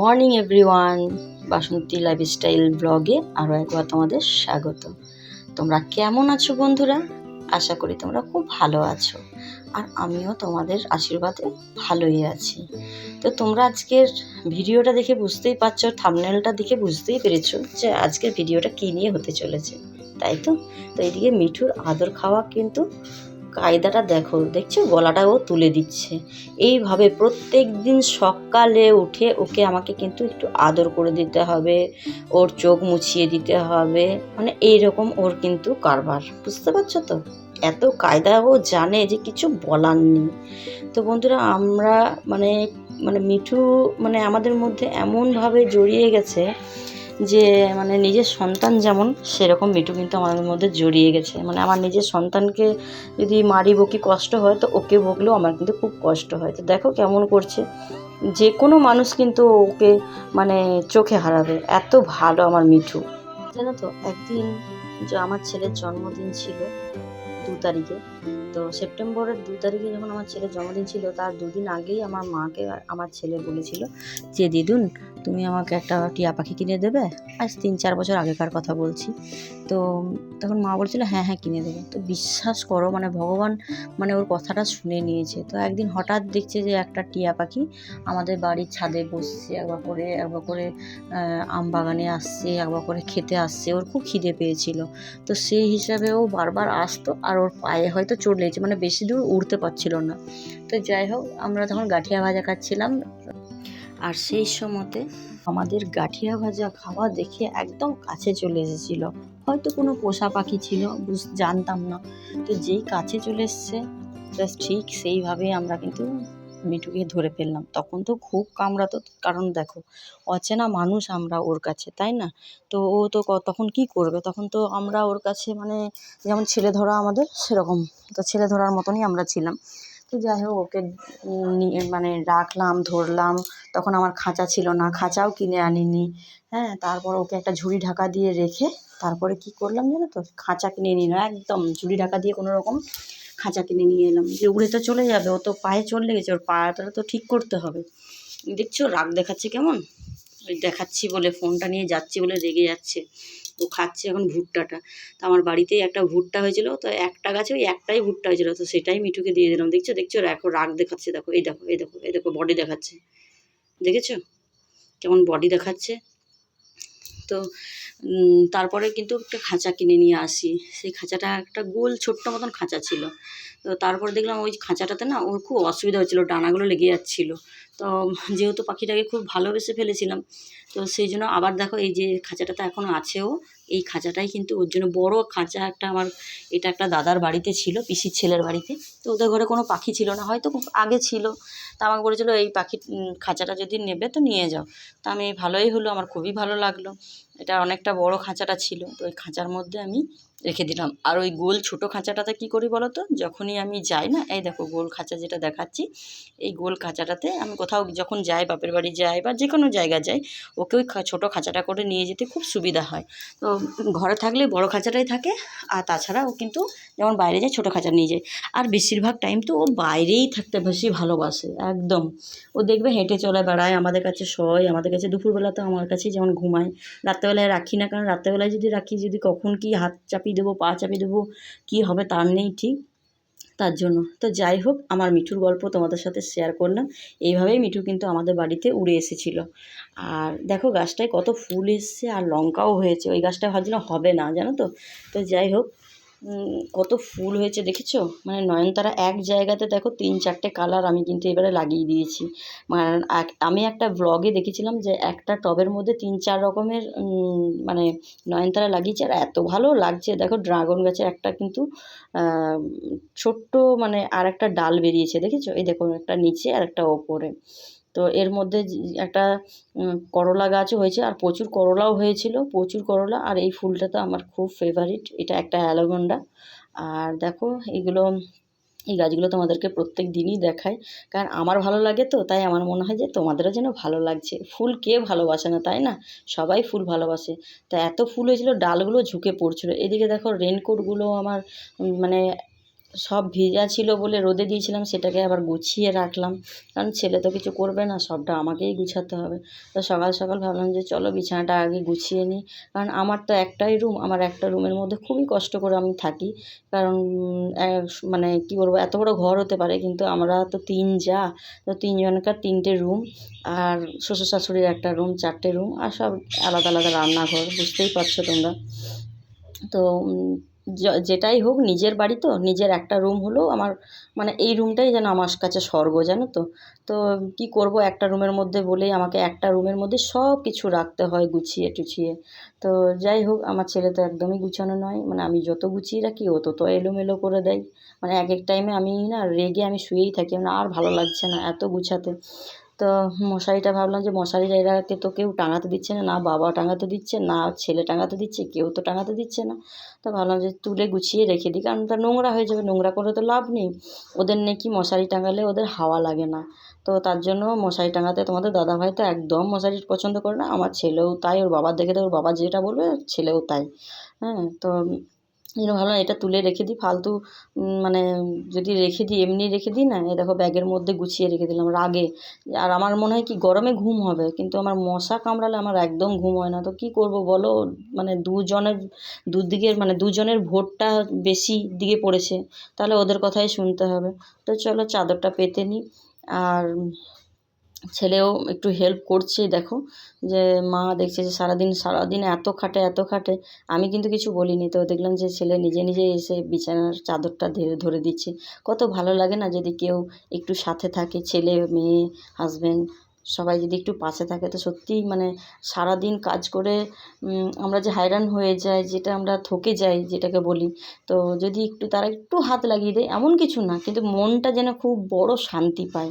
Morning, everyone. বাসন্তী lifestyle ব্লগে আরও একবার তোমাদের স্বাগত। তোমরা কেমন আছো বন্ধুরা? আশা করি তোমরা খুব ভালো আছো। আর আমিও তোমাদের আশীর্বাদে ভালোই আছি। তো তোমরা আজকের ভিডিওটা দেখে বুঝতেই পারছ থামনেলটা দেখে বুঝতেই পেরেছ যে আজকের ভিডিওটা কী নিয়ে হতে চলেছে। তাই তো? তো এইদিকে মিঠুর আদর খাওয়া কিন্তু কায়দাটা দেখো, দেখছ? গলাটা ও তুলে দিচ্ছে। এইভাবে প্রত্যেক দিন সকালে উঠে ওকে আমাকে কিন্তু একটু আদর করে দিতে হবে, ওর চোখ মুছিয়ে দিতে হবে। মানে এইরকম ওর কিন্তু কারবার। বুঝতে পারছ তো? এত কায়দা ও জানে যে কিছু বলার নেই। তো বন্ধুরা, আমরা মানে মানে মিঠু মানে আমাদের মধ্যে এমনভাবে জড়িয়ে গেছে যে মানে নিজের সন্তান যেমন, সেরকম মিঠু কিন্তু আমাদের মধ্যে জড়িয়ে গেছে। মানে আমার নিজের সন্তানকে যদি মারি বকি কষ্ট হয়, তো ওকে বকলেও আমার কিন্তু খুব কষ্ট হয়। তো দেখো কেমন করছে। যে কোনো মানুষ কিন্তু ওকে মানে চোখে হারাবে। এত ভালো আমার মিঠু। জানো তো, একদিন যে আমার ছেলের জন্মদিন ছিল দু তারিখে, তো সেপ্টেম্বরের দু তারিখে যখন আমার ছেলের জন্মদিন ছিল, তার দুদিন আগেই আমার মাকে, আমার ছেলে বলেছিল যে, দিদুন তুমি আমাকে একটা টিয়া পাখি কিনে দেবে? আজ তিন চার বছর আগেকার কথা বলছি। তো তখন মা বলছিল হ্যাঁ হ্যাঁ কিনে দেবে। তো বিশ্বাস করো মানে ভগবান মানে ওর কথাটা শুনে নিয়েছে। তো একদিন হঠাৎ দেখছে যে একটা টিয়া পাখি আমাদের বাড়ির ছাদে বসছে, একবার করে একবার করে আম বাগানে আসছে, একবার করে খেতে আসছে। ওর খুব খিদে পেয়েছিল। তো সেই হিসাবে ও বারবার আসতো আর ওর পায়ে হয়তো চোট লেগেছে মানে বেশি দূর উড়তে পারছিল না। তো যাই হোক, আমরা তখন গাঠিয়া ভাজা খাচ্ছিলাম। আর সেই সময়তে আমাদের গাঠিয়া ভাজা খাওয়া দেখে একদম কাছে চলে এসেছিল। হয়তো কোনো পোষা পাখি ছিল, বুঝ, জানতাম না। তো যেই কাছে চলে এসছে জাস্ট ঠিক সেইভাবে আমরা কিন্তু মিঠুকে ধরে ফেললাম। তখন তো খুব কামড়াতো, কারণ দেখো, অচেনা মানুষ আমরা ওর কাছে, তাই না? তো ও তো তখন কি করবে? তখন তো আমরা ওর কাছে মানে যেমন ছেলে ধরা আমাদের সেরকম। তো ছেলে ধরার মতনই আমরা ছিলাম। তো যাই হোক, ওকে নিয়ে মানে রাখলাম, ধরলাম। তখন আমার খাঁচা ছিল না, খাঁচাও কিনে আনিনি। হ্যাঁ তারপর ওকে একটা ঝুড়ি ঢাকা দিয়ে রেখে তারপরে কি করলাম জানো তো? খাঁচা কিনে নিলাম একদম ঝুড়ি ঢাকা দিয়ে কোনো রকম খাঁচা কিনে নিয়ে এলাম। যে উড়ে তো চলে যাবে, ও তো পায়ে চোট লেগেছে ওর পাটা তো ঠিক করতে হবে। দেখছ, রাগ দেখাচ্ছে কেমন? ওই দেখাচ্ছি বলে, ফোনটা নিয়ে যাচ্ছি বলে রেগে যাচ্ছে। ও খাচ্ছে এখন ভুট্টাটা। তো আমার বাড়িতেই একটা ভুট্টা হয়েছিল, তো একটা গাছে ওই একটাই ভুট্টা হয়েছিল, তো সেটাই মিঠুকে দিয়ে দিলাম। দেখছ দেখছ এখন রাগ দেখাচ্ছে, দেখো, এই দেখো এই দেখো এই দেখো বডি দেখাচ্ছে। দেখেছ? কেমন বডি দেখাচ্ছে। তো তারপরে কিন্তু একটা খাঁচা কিনে নিয়ে আসি। সেই খাঁচাটা একটা গোল ছোট্ট মতন খাঁচা ছিল। তো তারপরে দেখলাম ওই খাঁচাটাতে না ওর খুব অসুবিধা হচ্ছিল ডানাগুলো লেগে যাচ্ছিল। তো যেহেতু পাখিটাকে খুব ভালোবেসে ফেলেছিলাম, তো সেই জন্য আবার দেখো এই যে খাঁচাটাতে এখন আছেও, এই খাঁচাটাই কিন্তু ওর জন্য বড় খাঁচা একটা আমার, এটা একটা দাদার বাড়িতে ছিল, পিসির ছেলের বাড়িতে, তো ওদের ঘরে কোনো পাখি ছিল না, হয়তো খুব আগে ছিল, তা আমাকে বলেছিল এই পাখি খাঁচাটা যদি নেবে তো নিয়ে যাও, তা আমি ভালোই হলো, আমার খুবই ভালো লাগল, এটা অনেকটা বড় খাঁচাটা ছিল, তো ওই খাঁচার মধ্যে আমি রেখে দিলাম। আর ওই গোল ছোটো খাঁচাটাতে কী করি বলো তো? যখনই আমি যাই না, এই দেখো গোল খাঁচা যেটা দেখাচ্ছি, এই গোল খাঁচাটাতে আমি কোথাও যখন যাই, বাপের বাড়ি যাই বা যে কোনো জায়গা যাই, ওকে ওই ছোটো খাঁচাটা করে নিয়ে যেতে খুব সুবিধা হয়। তো ঘরে থাকলে বড় খাঁচাটাই থাকে, আর তাছাড়া ও কিন্তু যেমন বাইরে যায়, ছোটো খাঁচা নিয়ে যায়। আর বেশিরভাগ টাইম তো ও বাইরেই থাকতে বেশি ভালোবাসে, একদম। ও দেখবে হেঁটে চলে বেড়ায়, আমাদের কাছে শয়, আমাদের কাছে দুপুরবেলা তো আমার কাছেই যেমন ঘুমায়। রাত্রেবেলায় রাখি না, কারণ রাত্রেবেলায় যদি রাখি, যদি কখন কি হাত চাপিয়ে দেবো, পা চাপিয়ে দেবো, কী হবে তার নেই ঠিক। তার জন্য। তো যাই হোক, আমার মিঠুর গল্প তোমাদের সাথে শেয়ার করলাম। এইভাবেই মিঠু কিন্তু আমাদের বাড়িতে উড়ে এসেছিল। আর দেখো গাছটায় কত ফুল এসছে আর লঙ্কাও হয়েছে। ওই গাছটা ভাবছিলাম হবে না, জানো তো? তো যাই হোক কত ফুল হয়েছে দেখেছ? মানে নয়নতারা এক জায়গাতে দেখো তিন চারটে কালার আমি কিন্তু এবারে লাগিয়ে দিয়েছি। মানে আমি একটা ব্লগে দেখেছিলাম যে একটা টবের মধ্যে তিন চার রকমের মানে নয়নতারা লাগিয়েছে আর এত ভালো লাগছে। দেখো ড্রাগন গাছের একটা কিন্তু ছোট্ট মানে আর একটা ডাল বেরিয়েছে, দেখেছ? এই দেখো একটা নিচে আর একটা ওপরে। তো এর মধ্যে একটা করলা গাছও হয়েছে আর প্রচুর করলাও হয়েছিল, প্রচুর করলা আর এই ফুলটা তো আমার খুব ফেভারিট এটা একটা অ্যালোভেন্ডা। আর দেখো, এগুলো, এই গাছগুলো তোমাদেরকে প্রত্যেক দিনই দেখাই, কারণ আমার ভালো লাগে তো, তাই আমার মনে হয় যে তোমাদেরও যেন ভালো লাগছে। ফুল কে ভালোবাসে না, তাই না? সবাই ফুল ভালোবাসে। তা এত ফুল হয়েছিল, ডালগুলো ঝুঁকে পড়ছিল। এদিকে দেখো রেনকোটগুলো আমার মানে সব ভিজা ছিল বলে রোদে দিয়েছিলাম, সেটাকে আবার গুছিয়ে রাখলাম। কারণ ছেলে তো কিছু করবে না, সবটা আমাকেই গুছাতে হবে। তো সকাল সকাল ভাবলাম যে চলো বিছানাটা আগে গুছিয়ে নিই। কারণ আমার তো একটাই রুম, আমার একটা রুমের মধ্যে খুবই কষ্ট করে আমি থাকি। কারণ মানে কি বলব, এত বড় ঘর হতে পারে, কিন্তু আমরা তো তিন যা, তো তিনজনকার তিনটে রুম, আর শ্বশুর শাশুড়ির একটা রুম, চারটে রুম, আর সব আলাদা আলাদা রান্নাঘর, বুঝতেই পারছ তোমরা। তো যেটাই হোক নিজের বাড়ি তো, নিজের একটা রুম হলেও আমার মানে এই রুমটাই যেন আমার কাছে স্বর্গ, জানো তো। তো কি করব একটা রুমের মধ্যে বলেই আমাকে একটা রুমের মধ্যে সব কিছু রাখতে হয় গুছিয়ে টুছিয়ে। তো যাই হোক, আমার ছেলে তো একদমই গুছানো নয় মানে আমি যত গুছিয়ে রাখি, ও তত এলোমেলো করে দেয়। মানে এক এক টাইমে আমি না রেগে আমি শুয়েই থাকি মানে আর ভালো লাগছে না এত গুছাতে। তো মশারিটা ভাবলাম যে মশারি জায়গাকে তো কেউ টাঙাতে দিচ্ছে না না বাবা টাঙাতে দিচ্ছে, না ছেলে টাঙাতে দিচ্ছে, কেউ তো টাঙাতে দিচ্ছে না। তো ভাবলাম যে তুলে গুছিয়ে রেখে দিই, কারণ ওটা নোংরা হয়ে যাবে, নোংরা করে তো লাভ নেই। ওদের নাকি মশারি টাঙালে ওদের হাওয়া লাগে না। তো তার জন্য মশারি টাঙাতে তোমাদের দাদাভাই তো একদম মশারি পছন্দ করে না, আমার ছেলেও তাই, ওর বাবার দেখে তো ওর বাবা যেটা বলবে, ছেলেও তাই। হ্যাঁ তো জন্য ভাবলাম এটা তুলে রেখে দিই, ফালতু মানে যদি রেখে দিই, এমনি রেখে দিই না, এই দেখো ব্যাগের মধ্যে গুছিয়ে রেখে দিলাম রাগে। আর আমার মনে হয় কি গরমে ঘুম হবে, কিন্তু আমার মশা কামড়ালে আমার একদম ঘুম হয় না। তো কি করব বলো? মানে দুজনের, দুদিকের মানে দুজনের ভোটটা বেশি দিকে পড়েছে, তাহলে ওদের কথাই শুনতে হবে। তো চলো চাদরটা পেতে নিই আর ছেলেও একটু হেল্প করছে, দেখো। যে মা দেখছে যে সারাদিন সারাদিন এত খাটে এত খাটে। আমি কিন্তু কিছু বলিনি, তো দেখলাম যে ছেলে নিজে নিজে এসে বিছানার চাদরটা ধরে ধরে দিচ্ছে। কত ভালো লাগে না যদি কেউ একটু সাথে থাকে, ছেলে, মেয়ে হাজব্যান্ড সবাই যদি একটু পাশে থাকে। তো সত্যিই মানে সারাদিন কাজ করে আমরা যে হায়রান হয়ে যাই, যেটা আমরা থকে যাই, যেটাকে বলি, তো যদি একটু তারা একটু হাত লাগিয়ে দেয়, এমন কিছু না। কিন্তু মনটা যেন খুব বড় শান্তি পায়।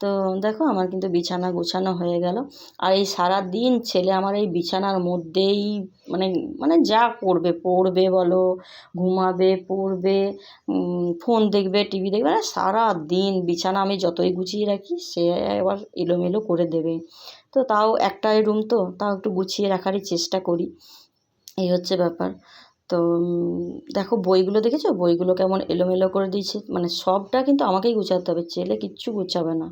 তো দেখো আমার কিন্তু বিছানা গোছানো হয়ে গেল। আর এই সারা দিন ছেলে আমার এই বিছানার মধ্যেই মানে মানে যা করবে, পড়বে বলো, ঘুমাবে, পড়বে ফোন দেখবে টিভি দেখবে মানে সারা দিন বিছানা আমি যতই গুছিয়ে রাখি, সে এবার এলোমেলো করে দেবে তো তাও একটাই রুম তো, তাও একটু গুছিয়ে রাখারই চেষ্টা করি। এই হচ্ছে ব্যাপার। তো দেখো বইগুলো দেখেছ? বইগুলো কেমন এলোমেলো করে দিয়েছে। মানে সবটা কিন্তু আমাকেই গুছাতে হবে ছেলে কিচ্ছু গুছাবে না।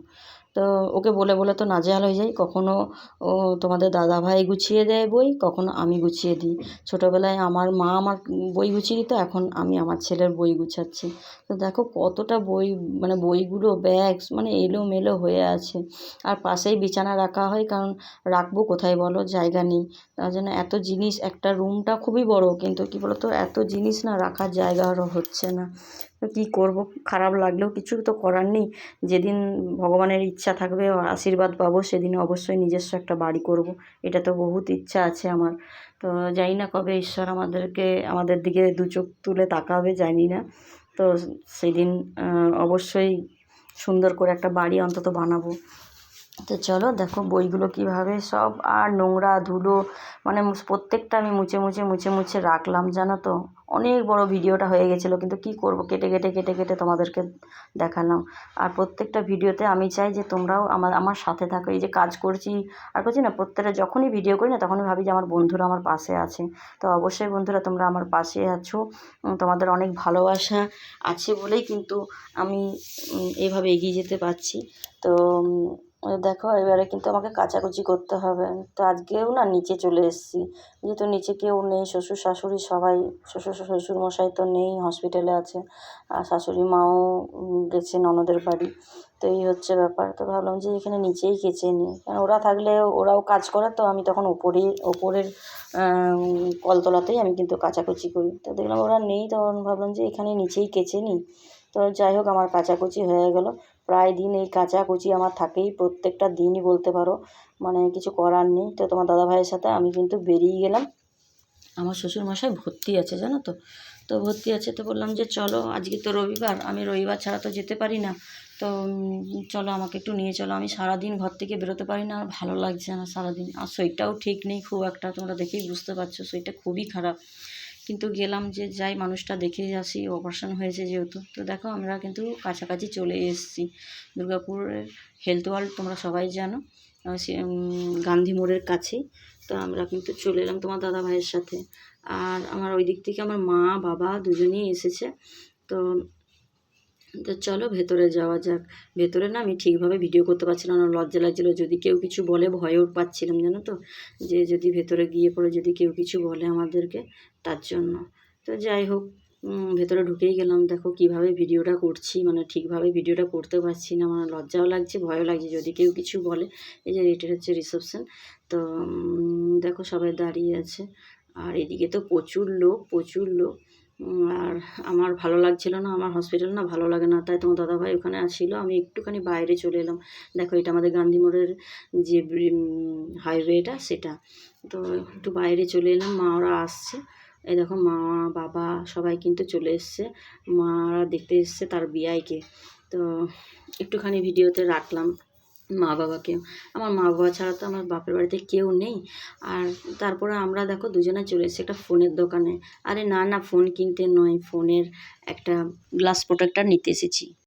তো ওকে বলে বলে তো নাজেহাল হয়ে যায় কখনও ও তোমাদের দাদা ভাই গুছিয়ে দেয় বই, কখনো আমি গুছিয়ে দিই। ছোটোবেলায় আমার মা আমার বই গুছিয়ে দিত, এখন আমি আমার ছেলের বই গুছাচ্ছি। তো দেখো কতটা বই মানে বইগুলো ব্যাগ মানে এলোমেলো হয়ে আছে। আর পাশেই বিছানা রাখা হয়, কারণ রাখব কোথায় বলো? জায়গা নেই। তার জন্য এত জিনিস, একটা রুমটা খুবই বড়, কিন্তু কী বলতো? এত জিনিস না রাখার জায়গা হচ্ছে না। কী করব? খারাপ লাগলেও কিছু তো করার নেই। যেদিন ভগবানের ইচ্ছা থাকবে, আশীর্বাদ পাবো, সেদিন অবশ্যই নিজস্ব একটা বাড়ি করব। এটা তো বহুত ইচ্ছা আছে আমার। তো জানি না কবে ঈশ্বর আমাদেরকে, আমাদের দিকে দু চোখ তুলে তাকাবে, জানি না। তো সেদিন অবশ্যই সুন্দর করে একটা বাড়ি অন্তত বানাবো। তো চলো দেখো বইগুলো কীভাবে সব আর নোংরা ধুলো মানে প্রত্যেকটা আমি মুছে মুছে মুছে মুছে রাখলাম জানো তো? অনেক বড় ভিডিওটা হয়ে গেছিল কিন্তু কি করব? কেটে কেটে কেটে কেটে তোমাদেরকে দেখালাম। আর প্রত্যেকটা ভিডিওতে আমি চাই যে তোমরাও আমার আমার সাথে থাকো এই যে কাজ করছি আর করছি না প্রত্যেকটা যখনই ভিডিও করি না তখনই ভাবি যে আমার বন্ধুরা আমার পাশে আছে। তো অবশ্যই বন্ধুরা তোমরা আমার পাশে আছো তোমাদের অনেক ভালোবাসা আছে বলেই কিন্তু আমি উম, এইভাবে এগিয়ে যেতে পারছি। তো দেখো, এবারে কিন্তু আমাকে কাচাকুচি করতে হবে। তো আজকেও না নিচে চলে এসেছি। যেহেতু নিচে কেউ নেই, শ্বশুর, শাশুড়ি সবাই, শ্বশুর শ্বশুর মশাই তো নেই হসপিটালে আছে। আর শাশুড়ি মাও গেছে, ননদের বাড়ি। তো এই হচ্ছে ব্যাপার। তো ভাবলাম যে এখানে নিচেই কেচে নিই। কারণ ওরা থাকলে ওরাও কাজ করে, তো আমি তখন ওপরে ওপরের কলতলাতেই আমি কিন্তু কাচাকুচি করি। তো দেখলাম ওরা নেই, তখন ভাবলাম যে এখানে নিচেই কেচে নিই। তো যাই হোক, আমার কাচাকুচি হয়ে গেল। প্রায় দিন এই কাচাকুচি আমার থাকেই, প্রত্যেকটা দিনই বলতে পারো। মানে কিছু করার নেই। তো তোমার দাদা ভাইয়ের সাথে আমি কিন্তু বেরিয়ে গেলাম। আমার শ্বশুরমশাই ভর্তি আছে, জানো তো? তো ভর্তি আছে তো বললাম যে, চলো, আজকে তো রবিবার, আমি রবিবার ছাড়া তো যেতে পারি না। তো চলো, আমাকে একটু নিয়ে চলো। আমি সারাদিন ঘর থেকে বেরোতে পারি না, আর ভালো লাগছে না সারাদিন। আর শরীরটাও ঠিক নেই খুব একটা, তোমরা দেখেই বুঝতে পারছ, শরীরটা খুবই খারাপ। কিন্তু গেলাম যে যাই মানুষটা দেখে আসি অপারেশন হয়েছে যেহেতু। তো দেখো আমরা কিন্তু কাছাকাছি চলে এসেছি। দুর্গাপুরের হেলথ ওয়ার্ল্ড তোমরা সবাই জানো গান্ধী মোড়ের কাছেই তো আমরা কিন্তু চলে এলাম তোমার দাদা ভাইয়ের সাথে। আর আমার ওই দিক থেকে আমার মা, বাবা দুজনেই এসেছে। তো তো চলো ভেতরে যাওয়া যাক। ভেতরে না আমি ঠিকভাবে ভিডিও করতে পারছিলাম না লজ্জা লাগছিল। যদি কেউ কিছু বলে, ভয়ও পাচ্ছিলাম, জানো তো? যে যদি ভেতরে গিয়ে পরে যদি কেউ কিছু বলে আমাদেরকে, তার জন্য। তো যাই হোক ভেতরে ঢুকেই গেলাম। দেখো কীভাবে ভিডিওটা করছি মানে ঠিকভাবে ভিডিওটা করতে পারছি না মানে লজ্জাও লাগছে, ভয়ও লাগছে। যদি কেউ কিছু বলে, এই যে এটার হচ্ছে রিসেপশন তো দেখো সবাই দাঁড়িয়ে আছে। আর এদিকে তো প্রচুর লোক প্রচুর লোক। আর আমার ভালো লাগছিল না, আমার হসপিটাল না ভালো লাগে না, তাই তোমার দাদাভাই ওখানে ছিল আমি একটুখানি বাইরে চলে এলাম। দেখো, এটা আমাদের গান্ধী মোড়ের যে হাইওয়েটা সেটা। তো একটু বাইরে চলে এলাম, মা ওরা আসছে। এই দেখো, মা, বাবা সবাই কিন্তু চলে এসছে। মারা দেখতে এসছে তার বিয়াইকে তো একটুখানি ভিডিওতে রাখলাম। মা বাবাকে আমার মা বাবা ছাড়া তো আমার বাপের বাড়িতে কেউ নেই। আর তারপরে আমরা দেখো দুজনে চলে এসেছি একটা ফোনের দোকানে। আরে না না, ফোন কিনতে নয়, ফোনের একটা গ্লাস প্রোটেক্টার নিতে এসেছি।